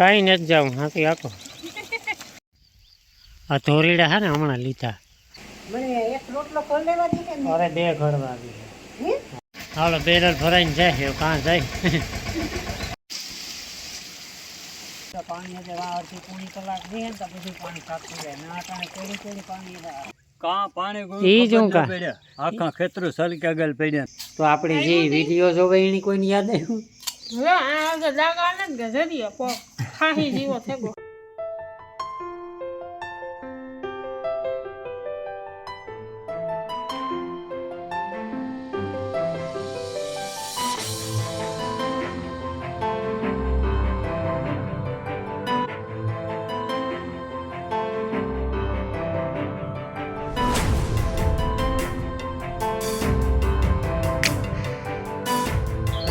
કાંઈ નથી જાઉં હાથી આખો આ ધોરીડા હે ને હમણાં લીધા મને એક રોટલો કરી લેવા દે કે અરે બે ઘર વાગી હે? હાલો બેરલ ભરાઈને જાય હવે કાં જાય પાણી આજે આ અડધી પોણી કલાક દે ને તો બધું પાણી કાપી જાય ના અટાણે કેડી કેડી પાણી આવે. કાં પાણી ઈ જ હું ખબર કાં. ન પડ્યા. આખા ખેતરો સલક્યા ગયેલ પડ્યા તો આપણે જે વિડીયો જોવે એની કોઈની યાદ આવ્યું હવે આ આગળ દાગા ને કે જરીએ પગ ખાહી જીવો થેગો.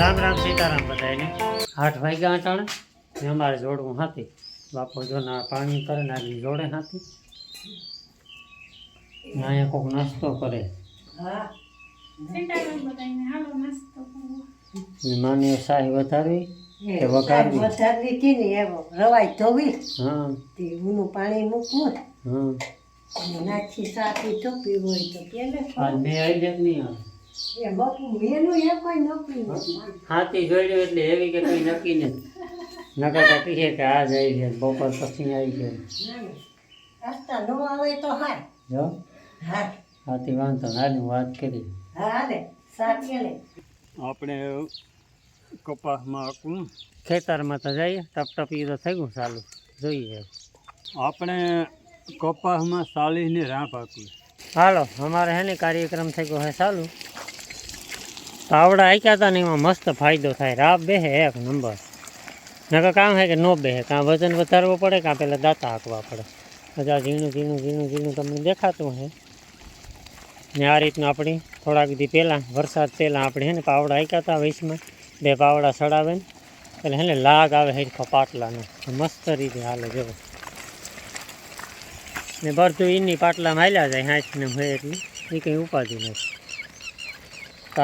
રામ સીતારામ. બધાને આઠ વાગ્યા અટાણે ને અમારે જોડવું હાથી. બાપો જો ના પાણી કરે ને આગળ જોડે હાથી. ને અહીંયા કોઈક નાસ્તો કરે. હા. બધાને હાલો નાસ્તો કરવો. ને માની શાહી વધારવી કે વઘારવી? વધારે લીધી ને એવો રવાઈ ધોવી. હા. તે ઊનું પાણી મૂકવું. હા. નાખી સાથી તો પીવું હોય તો પેલે મેં આવી જ નહીં આવે. એ બાપુ એનું એ કોઈ નોકરી નથી. હાથી જોડ્યો એટલે એવી કે કંઈ નક્કી નથી. નકર તો કહીએ કે આ જ છે ગયા બપોર પછી આવી ગયા. રસ્તા નો. આવે તો હા? જો હા હાથી વાંધો ને હાલી વાત કરી. હાલે. સાથી લે આપણે કપાસમાં આખું ખેતરમાં તો જઈએ ટપ ટપ ઈ તો થઈ ગયું ચાલુ. જોઈએ. આપણે કપાસમાં સાલીસની રાહ આપી હાલો અમારે હે ને કાર્યક્રમ થઈ ગયો હે ચાલુ. પાવડા આક્યા હતા ને એમાં મસ્ત ફાયદો થાય રાબ બેહે એક નંબર નકર કામ હે કે નો બેહે કાં વજન વધારવો પડે કાં પેલા દાંતા હાંકવા પડે પછી આ ઝીણું ઝીણું ઝીણું ઝીણું તમને દેખાતું હે ને આ રીતનું આપણી થોડાક દી પહેલાં વરસાદ પહેલાં આપણે હે ને પાવડા આક્યા હતા વૈશમાં બે પાવડા ચડાવે ને એટલે હે ને લાગ આવે હેરખો પાટલાનો મસ્ત રીતે હાલે જેવો ને બધું એની પાટલામાં હાલ્યા જાય હાથને હોય એટલી એ કંઈ ઉપાધિ નથી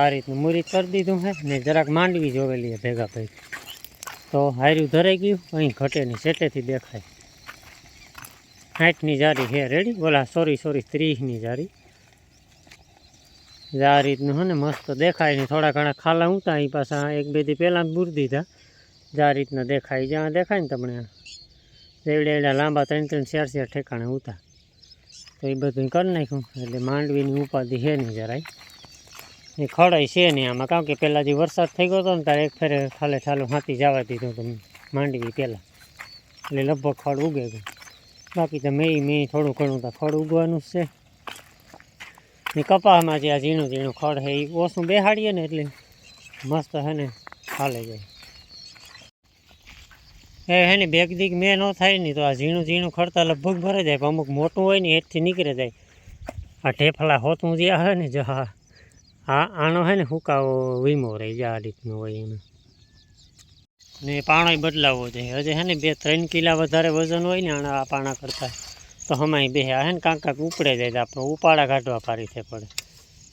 આ રીતનું મૂરી કરી દીધું હે ને જરાક માંડવી જોવેલી છે ભેગા ભાઈ તો હાર્યું ધરાઈ ગયું, અહીં ઘટે નહીં સેટેથી દેખાય. સાઠની જારી હે રેડી? બોલા સોરી સોરી ત્રીસની જારી આ રીતનું હે મસ્ત દેખાય ને થોડા ઘણા ખાલા ઊંતા એ પાછા એક બે દી પહેલાં બૂર દીધા. આ રીતના દેખાય, જ્યાં દેખાય ને તમને એવડે એવડા લાંબા ત્રણ ત્રણ ચાર ચાર ઠેકાણે ઉતા તો એ બધું કરી નાખ્યું, એટલે માંડવીની ઉપાધિ છે નહીં જરાય. એ ખડાય છે નહીં આમાં. કારણ કે પહેલાં જે વરસાદ થઈ ગયો હતો ને ત્યારે એક ફેરે ખાલે ચાલુ હાથી જવા દીધું હતું માંડવી પહેલાં. એટલે લગભગ ખડ ઉગે ગયું. બાકી તો મેં મેં થોડું ઘણું તો ખડ ઉગવાનું છે. ને કપાસમાં જે આ ઝીણું ઝીણું ખડ છે એ ઓછું બેહાડીએ ને એટલે મસ્ત હે ને ખાલે જાય. એ હે ને બેગ દીક મેં ન થાય ને તો આ ઝીણું ઝીણું ખડતા લગભગ ભરે જાય. પણ અમુક મોટું હોય ને એથી નીકળે જાય. આ ઢેફલા હોતું જે હે ને જો હા આ આનો હે ને હુકાવો વીમો રહી જાય આ રીતનો હોય એનો ને પાણોય બદલાવવો જોઈએ. હજી હે ને બે, ત્રણ કિલા વધારે વજન હોય ને આના આ પાણા કરતાં, તો હમાય આ હે ને કાંક કાંક ઉપડે જાય આપણે ઉપાડા કાઢવા પારી છે પડે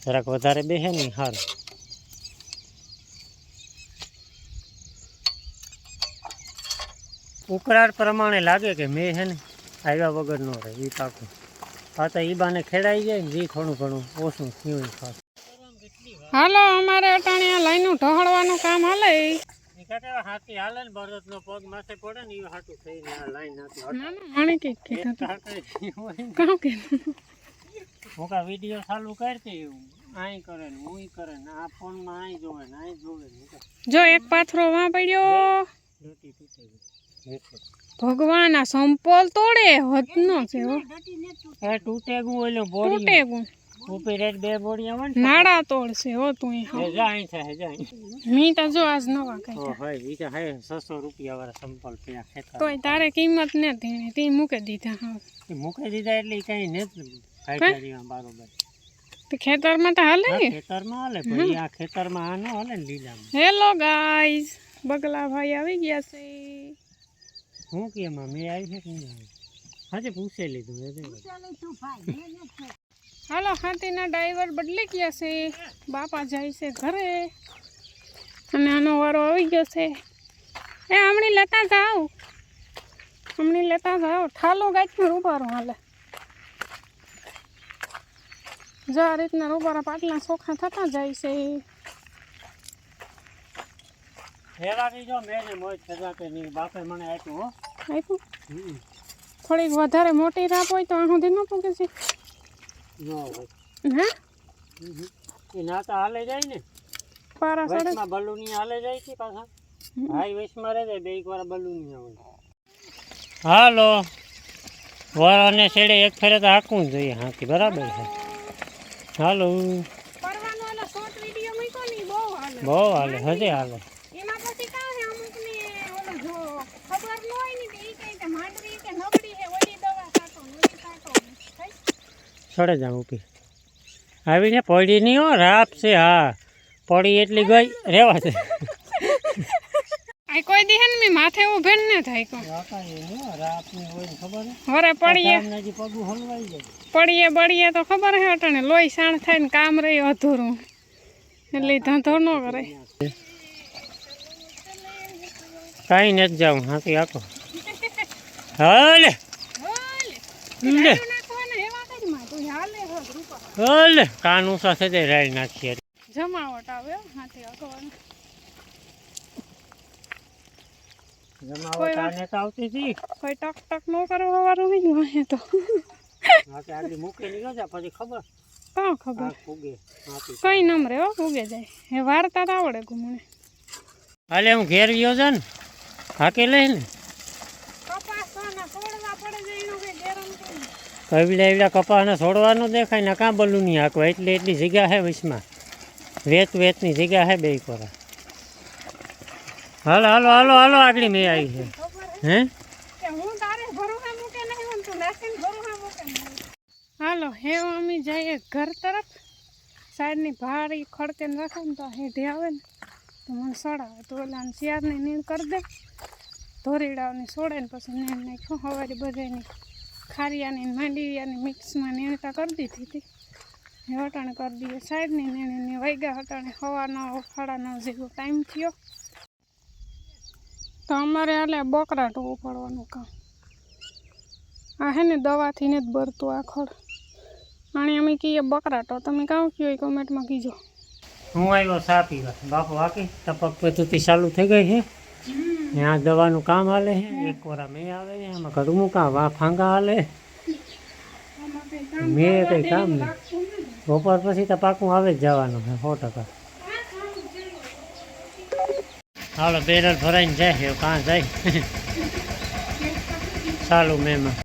જરાક વધારે બેહે ને સારું ઉકળાટ પ્રમાણે લાગે કે મેં હે ને આવ્યા વગર ન રહે એ પાકું. હા, તો એ બાને ખેડાઈ જાય ને જે થોડું ઘણું ઓછું થયું ખાસ હાલો અમારે અટાણે આ લાઈનનું ઢહળવાનું કામ હાલે. હાથી હાલે ને નો પગ માથે પડે ને એ હાટું થઈને આ લાઈન કહું કે હું કા વીડિયો ચાલુ કરતી આઈ કરે ને હું કરે ને આ ફોનમાં આઈ જોવે ને આઈ જોવે જો એક પાથરો વાં પડ્યો. ભગવાન આ સંપોલ તોડે હદનો છે એ તૂટે ગયું ઓલો બોડી ગું ઉપી રેટ બે બોડી આવે ને નાડા તોડશે હો તું ઈ એ હા જાય છે જાય મી તો જો આજ નવા કઈ ઓ હોય ઈ તો હે 600 રૂપિયા વાળા સંપલ ત્યાં ખેતર તોય તારે કિંમત ને ધીણી તી મૂકી દીધા હા. એ મૂકી દીધા એટલે ઈ કઈ નથી ફાયદારીમાં બરોબર. તો ખેતરમાં તો હાલે? આ ને ખેતરમાં હાલે પણ ઈ આ ખેતરમાં આ ન હાલે ને લીલામાં. હેલો ગાઈઝ બગલા ભાઈ આવી ગયા છે. હું કે એમાં મેં આવી છે કે નહીં આવી? હાજે પૂછે લીધું એ તો. હાલો હાથીના ડ્રાઈવર બદલી ગયા છે. બાપા જાય છે ઘરે. અને આનો વારો આવી ગયો છે. એ હમણાં લેતા જાઓ. હમણી લેતા જાઓ. ઠાલો ગાંઠમાં રૂબારો હાલે. જો આ રીતના રૂબારા પાટલા ચોખા થતા જાય છે. હેરાની જો મેં મોજ સજાતે નહીં. બાપે મને આપ્યું આપ્યું? થોડીક વધારે મોટી રાપ હોય તો આ સુધી ન પૂગે છે. નો હોય. હે. એ નાતા હાલે જાય ને. પારા સડે. વચમાં બલુની હાલે જાય છે પાછા? હાઈ વચમાં રહે બે એક વાર બલુની આવે હાલો. વરાને છેડે એક ફેરે તો હાંકવું જોઈએ હાથી બરાબર છે. ને હાલે. બહુ હાલે હજે હાલે એમાં પછી કાં છે અમુક ને ઓલો જો ખબર ન હોય ને તો ઈ કઈ કે માંડવી કે નબળી હે ઓલી દવા કાઢો ને ઓલી કાઢો ને. સડે જાઉં ઉપી આવીને પડી નહીં હો રાપ છે હા. પડી એટલી ગઈ રેવા છે. આ કોઈ દી હે ને મેં માથે ઊભે ને થાય કો હોય ને ખબર વરે પડીએ. હલવાઈ જાય પડીએ બળીએ તો ખબર હે અટણે લોહી સાણ થાય ને કામ રહી અધૂરું. એટલે ધંધો ન કરે. કાંઈ નથી જાઉં હાથી આખો હાલે. લે. હાલે કાન ઊંચા જાય રાઈ નાખીએ. જમાવટ આવે હો, હાથી અખવાનો જમાવટ આને તો આવતી હતી. કોઈ ટક ટક ન કરવા વાળું નહીં હોય તો. હાથી આગળ મૂકી નીકળ જાય પછી ખબર? કાં ખબર? ફૂગે કઈ નમરે હો ઉગે જાય. એ વાર્તા તો આવડે ગુમણે હાલે હું ઘેર ગયો છે ને હાકે લઈ ને કપાસવાના છોડવા પડે છે એનો કઈ ગેરંટી કવિડા એવડા કપાસને છોડવાનું દેખાય ને કાં બલું નહીં હાકવા? એટલે એટલી જગ્યા છે વિશમાં વેત, વેતની જગ્યા છે બે કોરા હાલો હાલો હાલો હાલો, આગળ મેં આવી છે. હે? હાલો, હે અમે જઈએ ઘર તરફ. સાઈડની ભારી ખડકે રાખે ને તો હેઠી આવે ને. તો મને સડાવે. તો ઓલા શિયાળની નીણ કરી દે. ધોરીડાઓની સોડે ને પછી નીણ નાખ્યું. હવારી બધાની ખારિયાની માંડવિયાની મિક્સમાં નીણતા કરી દીધી હતી. હટાણે કરી દઈએ સાઈડની નીણીની વૈગા હટાણે હવાનો નવ જેવો ટાઈમ થયો. તો અમારે હાલે બકરા ટોવું પડવાનું કામ. આ હે ને દવાથી ને જ ભરતું આ ખડ અને અમે કહીએ બકરાટો તમે કાં એ કોમેન્ટમાં કીજો. હું આવ્યો પીવા. બાપુ વાકી? ટપક પદ્ધતિ ચાલુ થઈ ગઈ છે ત્યાં દવાનું કામ હાલે છે એક કોરા મેં આવે છે એમાં ઘર મૂકા વા ફાંગા હાલે મેં કંઈ કામ નહીં. બપોર પછી તો પાકું આવે જ જવાનું છે સો ટકા. હાલો બેરર ભરાઈને જાય કાં જાય? ચાલુ મેમાં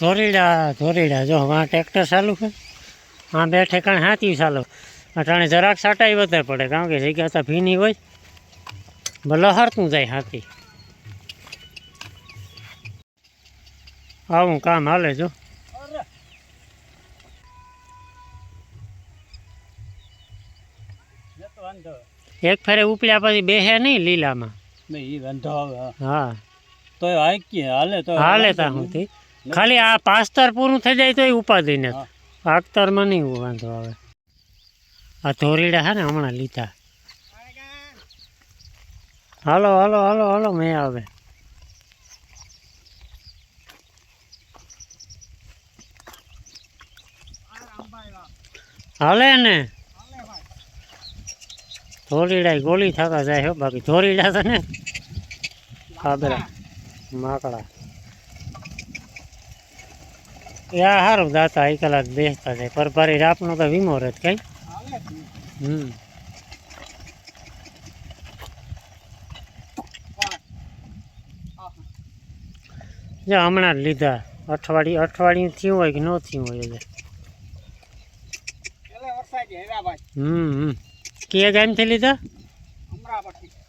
ધોરીડા ધોરીડા, જો વાં ટ્રેક્ટર ચાલુ છે. હા બે ઠેકાણે હાથી ચાલુ. અટાણે જરાક સાટાઈ વધારે પડે, કારણ કે જગ્યા તો ભીની હોય. ભલે હરતું જાય હાથી. આવું કામ હાલે જો. એક ફેરે ઉપડ્યા પછી બેહે નહીં લીલામાં. હા. હા. તો હાલે તો હાલે તા સુધી ખાલી આ પાસ્તર પૂરું થઈ જાય તો એ ઉપાધિ ને હા. આખતરમાં નહીં વાંધો આવે. આ ધોરીડા હે ને હમણાં લીધા. હાલો હાલો હાલો હાલો મેં આવે હાલે ને ધોરીડા ગોળી થતા જાય હો બાકી ધોરીડા છે ને ખાબરા માકડા એ આ સારું દાતા એક કલાક બેસતા જાય પરભારી રાપનો તો વીમો રહે કઈ હમ જો હમણાં જ લીધા. અઠવાડિયું અઠવાડિયું થયું હોય કે ન થયું હોય એટલે હમ હમ. કયા ગામથી લીધા?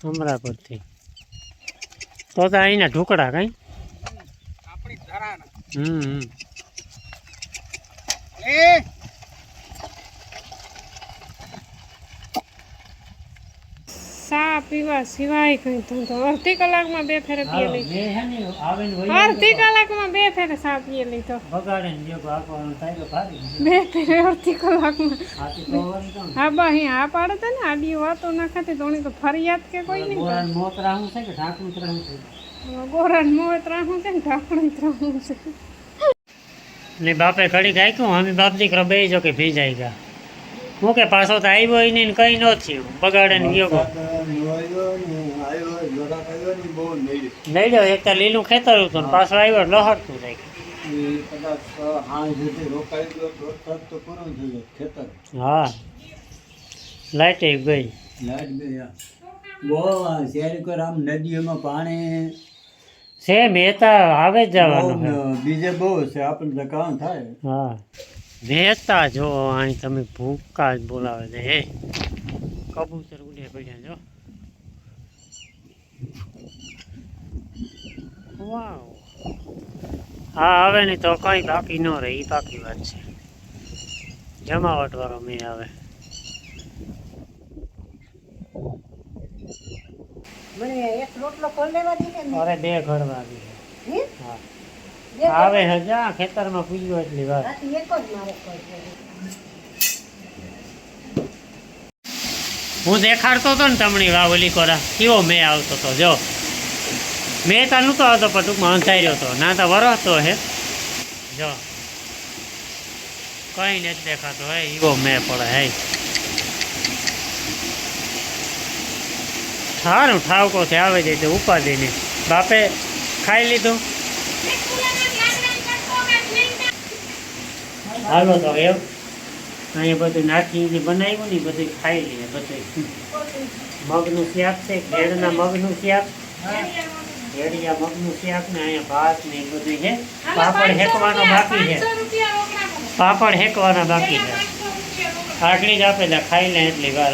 અમરાપુરથી. તો તો અહીંના ઢુકડા કઈ? હમ હમ પીવા સિવાય કઈ ધંધો અડધી કલાકમાં બે ફેરે પીએ લીધો. હે અડધી કલાકમાં બે ફેરે ચા પીએ લીધો. બે ફેરે અડધી કલાકમાં. હા બા અહીં આ પાડે ને આડી વાતો ના ખાતી તો તો ફરિયાદ કે કોઈ નહીં ગોરાન મોત રાહું છે કે ઢાંકણું જ છે? ગોરાન મોએ ત્રાહું છે ને ઢાંકણું ત્રાહું છે. ને બાપે ઘડી ગાયકું અમે બાપ દીકરો બે જો કે ભીજાઈ ગયા. હું કે પાછો તો આવ્યો ય નહીં ને કઈ ન થયું. બગાડે ને ગયો જાઓ એક તો લીલું ખેતર હતું ને પાછો આવ્યો લહરતું જાય હા. લાઈટ ગઈ. નદીઓમાં પાણી છે મહેતા આવે જ જવાનું બીજે બહુ છે આપણે કામ થાય. હા. મહેતા જો અહીં તમે ભૂકા જ બોલાવે છે હે? કબૂતર ઉડે પડ્યા જો. વાવ. હા આવે નહીં તો કંઈ બાકી ન રહે એ બાકી વાત છે. જમાવટ વાળો મેં આવે મને એક રોટલો ખોલ લેવા દીધે અરે બે ઘર વાગી. હે? આવે હે જા ખેતરમાં પૂજ્યો એટલી વાર. રાતે એક જ મારે કોઈ છે. હું દેખાડતો હતો ને તમણી વાવલી કોરા કેવો મેં આવતો હતો જો. મેં તો નહોતો આવતો પણ ટૂંકમાં અંધાર્યો હતો. ના તો વરસતો હે. જો. કઈ નથી દેખાતો હે એવો મેં પડે હે. સારું ઠાવકોથી આવે છે તો ઉપાધિ નહીં બાપે ખાઈ લીધું? હાલો તો એમ અહીંયા બધું નાખી જે બનાવ્યું ને એ બધું ખાઈ લઈએ બધું. મગનું શાક છે ભેળના મગનું શાક. ભેળિયા મગનું શાક ને અહીંયા ભાત ને એ બધું છે. પાપડ હેકવાનો બાકી છે. પાપડ હેકવાના બાકી છે. આગળ જ આપેલા ખાઈ લે એટલી વાર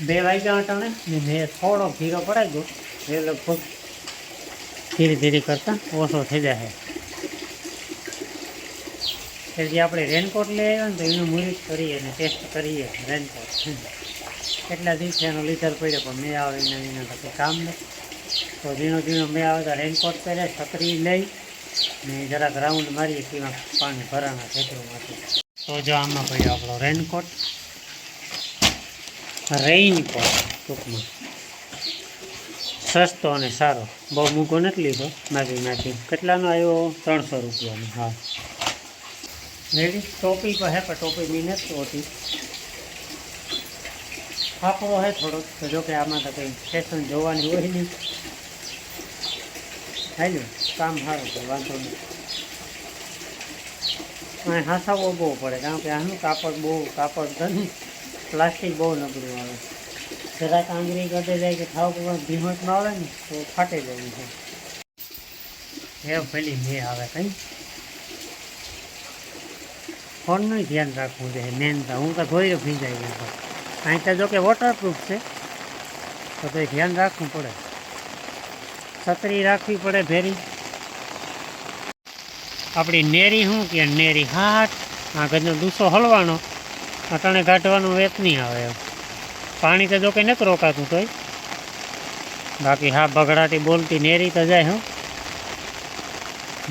બે વાગ્યા અટાણે ને મેં થોડો ઘીરો પડાઈ ગયો. એ લગભગ ધીરે ધીરે કરતાં ઓછો થઈ જાય એટલે આપણે રેનકોટ લઈ આવ્યા ને તો એનું મુહૂર્ત કરીએ અને ટેસ્ટ કરીએ રેનકોટ કેટલા દિવસે એનો લીધર પડ્યો, પણ મેં આવે એના એના તો કંઈ કામ નહીં. તો ઝીણો ઝીણો મેં આવે તો રેનકોટ પહેરે છત્રી લઈ, ને જરાક રાઉન્ડ મારીએ તેમાં પાણી ભરાણા ખેતરોમાંથી. તો જો આમાં પડ્યો આપણો રેનકોટ રેઇનકોટ ટૂંકમાં સસ્તો અને સારો. બહુ મૂકો નથી લીધો. માફી માફી કેટલાનો આવ્યો? ત્રણસો રૂપિયાનો. હા. રેડી ટોપી પણ હે, પણ ટોપી બી નથી હોતી ફાફડો હે થોડોક, તો જો કે આમાં તો કંઈ ફેશન જોવાની હોય નહીં. હાલ્યું કામ સારું છે, વાંધો નહીં. હાસાવો બહુ પડે, કારણ કે આનું કાપડ બહુ કાપડ ઘણું પ્લાસ્ટિક બહુ નબળું આવે. જરાક આંગળી ગટે જાય કે થાવ કોઈ ધીમતમાં આવે ને તો ફાટી જવું છે. હે પેલી મેં આવે કંઈ. ફોનનું ધ્યાન રાખવું છે, મેન તો હું તો ધોઈ ભીંજાઈ ગયો અહીં તો જોકે વોટરપ્રૂફ છે, તો તો ધ્યાન રાખવું પડે. છત્રી રાખવી પડે ભેરી. આપણી નેરી શું કે નેરી હાટ ગજનો દુસો હલવાનો. અટાણે કાઢવાનું વેત નહીં આવે એમ. પાણી તો જો કંઈ નથી રોકાતું તોય. બાકી હા બગડાટી બોલતી નેરી તો જાય, હું.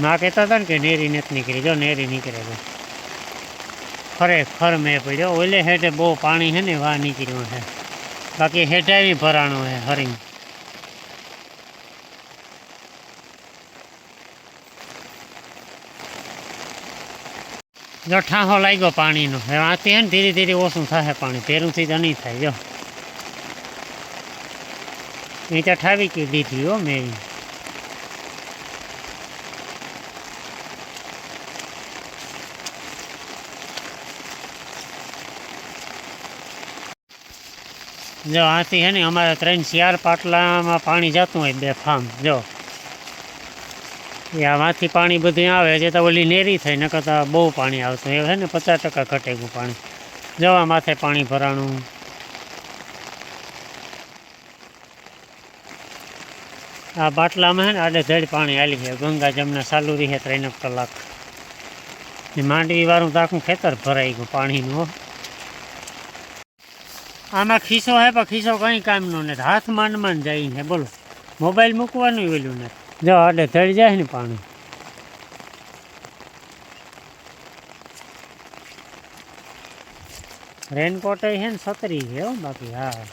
ના કહેતા હતા ને કે નેરી નથી નીકળી. જો, નેરી નીકળે છે. ખરેખર મેં પડ્યો. ઓલે હેઠે બહુ પાણી છે ને, વાહ નીકળ્યું છે. બાકી હેઠે ભરાણું છે હરિંગ જો ઠાહો લાગ્યો પાણીનો. હવે વાંચી હે ને ધીરે ધીરે ઓછું થશે પાણી. પહેલુંથી તો નહીં થાય, જો. નીચે ઠાવી કે દીધી, હો, મેં. જો, આથી હે ને અમારે ત્રણ શિયાળ પાટલામાં પાણી જતું હોય બે ફાર્મ જો. આમાંથી પાણી બધું આવે છે તો ઓલી નેરી થઈ, નકર તો બહુ પાણી આવતું. એ છે ને પચાસ ટકા ઘટે ગયું પાણી. જવા માથે પાણી ભરાણું. આ બાટલામાં છે ને આડે ધડ પાણી આવી છે. ગંગા જમના ચાલુ રહે ત્રણ કલાક. માંડવી વાળું તો આખું ખેતર ભરાઈ ગયું પાણીનું આમાં ખીસો હે પણ ખીસો કંઈ કામનો નથી. હાથ માંડ માંડ જાય છે. બોલો, મોબાઈલ મૂકવાનું ઓલું નથી. જો એટલે તળી જાય ને પાણી. રેનકોટ છે ને છત્રી છે એવું બાકી, હા.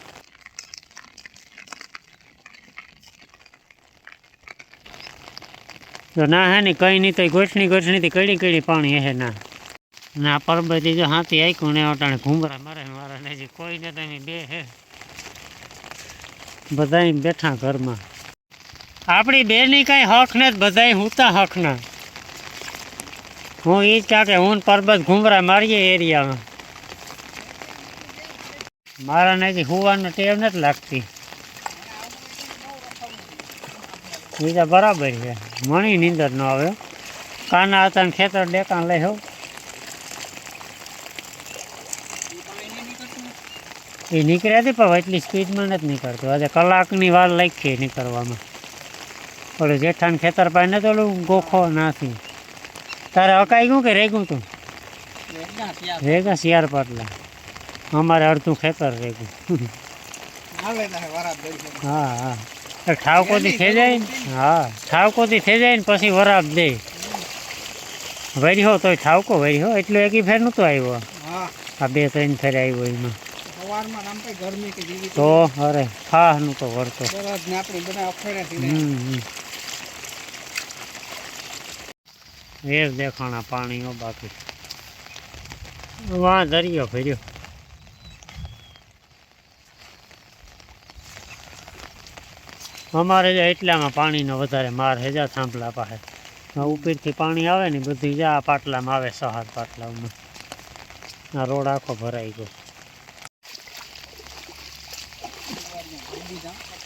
જો ના હે ને કંઈ નહીં તો ગોઠણી ગોઠણીથી કડી કડી પાણી હે ના. ના પરબતી જો હાથી આખ્યું ને અટાણે ઘૂમરા મારે મારા ને કોઈ ને તમે બે હે. બધા બેઠા ઘરમાં. આપણી બેની કાંઈ હક ને બધાય હુંતા હકના. હું એ જ કાં કે હું ને પરબત ઘૂમરા મારીએ એરિયામાં. મારા ને હજી હુવાનું ટેવ નથી લાગતી. એ તો બરાબર છે. મણી નીંદર ન આવે. કાના હતા ને ખેતર ડેકાણ લઈ હોવ એ નીકળ્યા હતી પણ એટલી સ્પીડમાં નથી નીકળતું. આજે કલાકની વાર લાગી નીકળવામાં. ઓલું જેઠાન ખેતર પાસે ને તો ઓલું ગોખો નાથી. તારે અકાઈ ગયું કે રેગ્યું તું? રેગા શિયાર પાટલા અમારે અડધું ખેતર રેગ્યું. હા હા ઠાવકોથી થઈ જાય ને? હા ઠાવકોથી થઈ જાય ને પછી વરાપ દે. વર્યો તોય ઠાવકો વર્યો એટલું એકી ફેર નહોતો આવ્યો. આ બે ત્રણ ફેર આવ્યો એમાં. તો અરે હા નું તો વળતો હમ હમ. વેર દેખાણા પાણીઓ બાકી. વાં દરિયો ફેર્યો. અમારે એટલામાં પાણીનો વધારે માર હે જા થાંભલા પાસે. ઉપરથી પાણી આવે ને બધી જા આ પાટલામાં આવે સહાર પાટલામાં આ રોડ આખો ભરાઈ ગયો.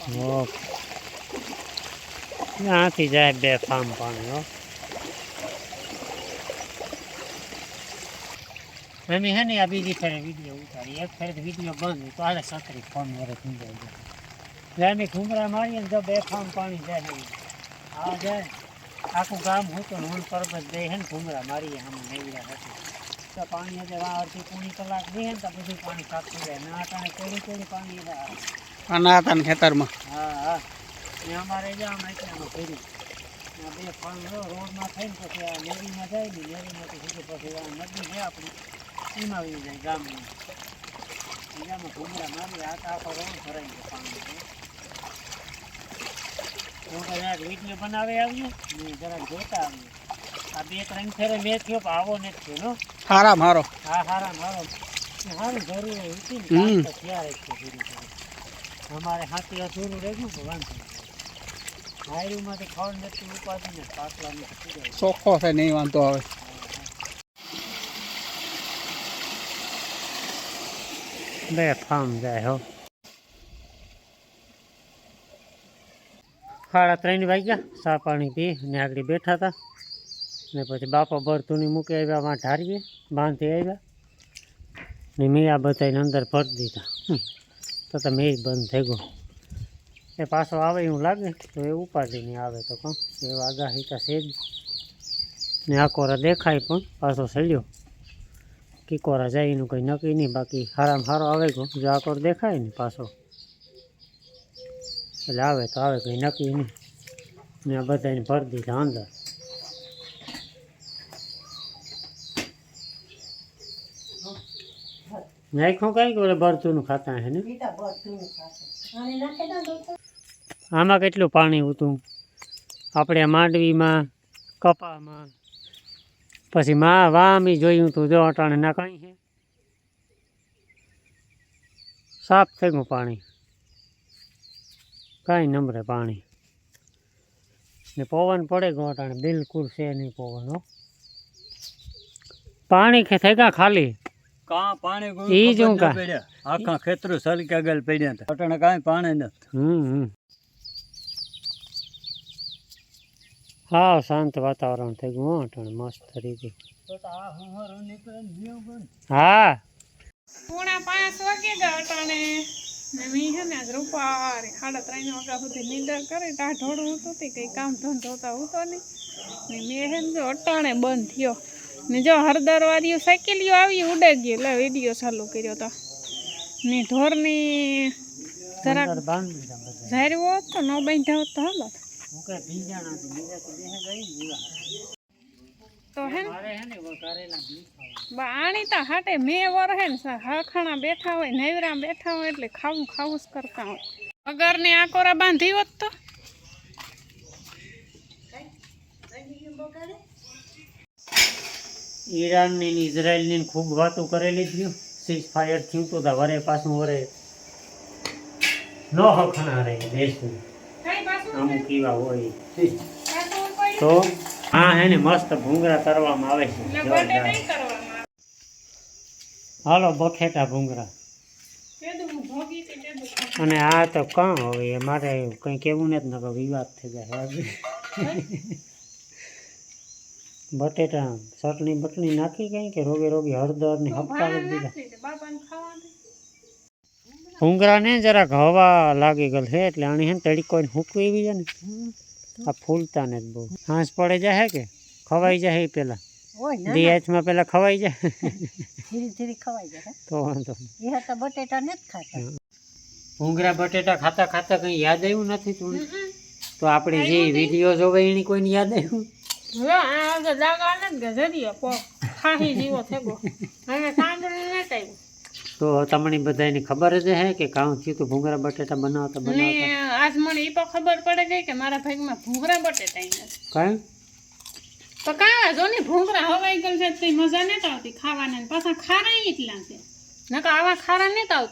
ઓકે ત્યાંથી જાય બે ફાર્મ પાણી હો એમ હે ને આ બીજી ફેરે વીડિયો ઉતારી એક ફેરે વીડિયો બંધ તો આલે સતરી ફોન વરે ખુંજાઈ જાય એમ ઘૂમરા મારીએ ને તો બે ફાર્મ પાણી જાય ને આ જાય આખું ગામ હું તો હું પર્વત દે હે ને ઘૂમરા મારીએ આમ નેવડા હતી તો પાણી એટલે વા અડધી પૂણી કલાક દે ને તો બધું પાણી કાપતું જાય ના કારણે કેડી કેડી પાણી એટલે આવે. આના હતા ને ખેતરમાં. હા હા. ને અમારે જ આમ એટલામાં ફેર્યું આ બે ફળ રોડમાં થઈને પછી આ નેરીમાં જાય ને નેરીમાંથી સીધું પછી આ નદી છે આપણી. એમાં આવી જાય ગામની. બીજામાં ઘૂમરા મારી આ આખો રોડ ભરાઈ ગયો પાણી વીડિયો બનાવે આવીએ ને જરાક જોતા આવ્યું. આ બે ત્રણ ફેરે મેં થયો પણ આવો નથી થયો નો હારા. મારો હા હારા. મારો સારું જરૂરી હતી ને ત્યારે જ અમારે હાથી અધૂરું રહી તો વાંધો. હાયરુમાંથી ખડ નથી ઉપાડી ને પાટલાની ચોખ્ખો છે, નહીં વાંધો આવે. બે ફાર્મ જાય, હો. સાડા ત્રણ વાગ્યા, ચા પાણી પી ને આગળ બેઠા હતા. ને પછી બાપા ભરતુની મૂકી આવ્યા માં ઢારીએ બાંધી આવ્યા. ને મેં આ બધાને અંદર ભરી દીધા. તો તો મેં બંધ થઈ ગયો. એ પાછો આવે એવું લાગે તો એ ઉપાડી નહીં આવે તો કહું એ આગાહી તો છે જ. ને આ કોરા દેખાય પણ પાછો સડ્યો કિકોરા જાય એનું કંઈ નક્કી નહીં, બાકી હારામાં હારો આવે ગયો. જો આ કોર દેખાય ને પાછો. એટલે આવે તો આવે, કંઈ નક્કી નહીં. ને આ બધાને ભરી દીધા અંદર. નાખ્યું કઈ ઓલે ભરતુંનું ખાતા હે ને? નાખી આમાં કેટલું પાણી હતું આપણે માંડવીમાં કપામાં પછી માં વામી જોયું તું જો અટાણે ના કાંઈ છે સાફ થઈ ગયું પાણી. કાંઈ નંબરે પાણી. ને પવન પડે ગયો અટાણે બિલકુલ છે નહીં પવન હો. પાણી કે થઈ ગયા ખાલી. કાં પાણી ઈ જો કાં. આખા ખેતરો સલકા ગલ પડ્યા હતા પટણ કાંઈ પાણી ન હમ હા શાંત વાતાવરણ થઈ ગયું અટણ મસ્ત રીતે હા. પૂણા પાંચ વાગે ગયા અટાણે. ને મેં છે ને રૂપારી સાડા ત્રણ વાગ્યા સુધી નિંદર કરી તા ઢોળું હતું તે કંઈ કામ ધંધો તો હતો નહીં. ને મેં હે ને જો અટાણે બંધ થયો. ને જો હરદર વાળીઓ સાયકલીઓ આવી ઉડે ગઈ એટલે વીડિયો ચાલુ કર્યો તો. ને ઢોરની જરાક હોત તો ન બાંધ્યા હોત તો હાલો. તો હે ને? આણી તો હાટે. મેં વરહે ને હાખાણા બેઠા હોય નૈવરા બેઠા હોય એટલે ખાવું ખાવું જ કરતા હોય. અગરની આકોરા બાંધી હોત તો? ઈરાનની ને ઇઝરાયલની ને ખૂબ વાતો કરેલી થયું. સીઝ ફાયર થયું તો તા વરે પાછું વરે. ન હખણા રહે દેશનું અમુક એવા હોય. તો હા હે ને મસ્ત ભૂંગરા કરવામાં આવે છે. જોરદાર. હાલો બખેટા ભૂંગળા તેદું હું ભોગી હતી તેદું ખાધું. અને આ તો કાં હવે? એ મારે કંઈ કેવું નથી નકર વિવાદ થઈ જાય. બટેટા ચટણી બટણી નાખી કઈ કે રોગે રોગે હળદર ને હપકાવી દીધા? દે. ભૂંગળાને જરાક હવા લાગી ગયેલ છે એટલે આની હે ને તડીકો હૂકવી એવી છે ને? આ ફૂલતા ને બહુ. હાંસ પડે જાય કે? ખવાઈ જાય પેલા. ને પેલા ખવાઈ જાય. ધીરે ધીરે ખવાઈ જાય તો વાંધો. એ બટેટા ખાતા. બટેટા ખાતા ખાતા કઈ યાદ આવ્યું નથી તું તો આપણે જે વીડિયો જોવે એની કોઈને યાદ આવ્યું? આ પો ખાહી જેવો હવે નથી આવ્યું. તો તમને બધાને ખબર જ હે કે કાં થયું તો ભૂંગળા બટેટા બનાવતા બનાવતા? આજ મને એ પણ ખબર પડે ગઈ કે મારા ભાગમાં ભૂંગરા બટેટા નથી. કાંઈ? તો કાવા જો ને ભૂંગરા હવાઈ ગયેલ છે તે મજા નથી આવતી ખાવાને પાછા ખારા એટલા છે. નકા આવા ખારા નથી આવતા.